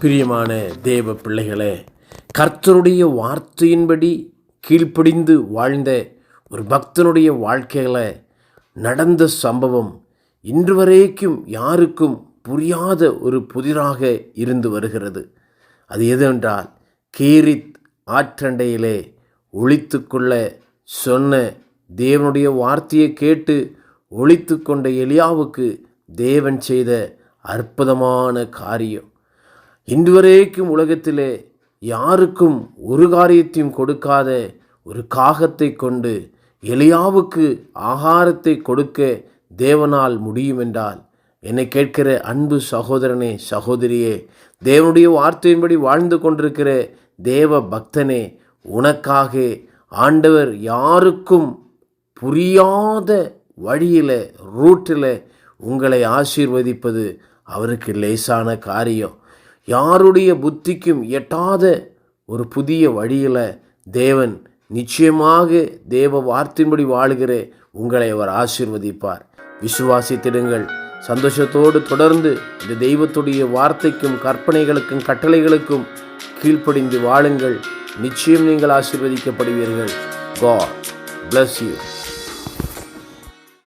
பிரியமான தேவ பிள்ளைகளே கர்த்தருடைய வார்த்தையின்படி கீழ்ப்படிந்து வாழ்ந்த ஒரு பக்தனுடைய வாழ்க்கையில் நடந்த சம்பவம் இன்று வரைக்கும் யாருக்கும் புரியாத ஒரு புதிராக இருந்து வருகிறது. அது எதென்றால் கீரித் ஆற்றண்டையிலே ஆற்றண்டையிலே ஒழித்துக்கொள்ள சொன்ன தேவனுடைய வார்த்தையை கேட்டு ஒழித்து கொண்ட எலியாவுக்கு தேவன் செய்த அற்புதமான காரியம். இன்று வரைக்கும் உலகத்திலே யாருக்கும் ஒரு காரியத்தையும் கொடுக்காத ஒரு காகத்தை கொண்டு எலியாவுக்கு ஆகாரத்தை கொடுக்க தேவனால் முடியும் என்றால் என்னை கேட்கிற அன்பு சகோதரனே சகோதரியே தேவனுடைய வார்த்தையின்படி வாழ்ந்து கொண்டிருக்கிற தேவ பக்தனே உனக்காக ஆண்டவர் யாருக்கும் புரியாத வழியில் ரூட்டில் உங்களை ஆசீர்வதிப்பது அவருக்கு லேசான காரியம். யாருடைய புத்திக்கும் எட்டாத ஒரு புதிய வழியில் தேவன் நிச்சயமாக தேவ வார்த்தையின்படி வாழ்கிற உங்களை அவர் ஆசீர்வதிப்பார். விசுவாசித்திடுங்கள். சந்தோஷத்தோடு தொடர்ந்து இந்த தெய்வத்துடைய வார்த்தைக்கும் கற்பனைகளுக்கும் கட்டளைகளுக்கும் கீழ்ப்படிந்து வாழுங்கள். நிச்சயம் நீங்கள் ஆசீர்வதிக்கப்படுவீர்கள். God bless you.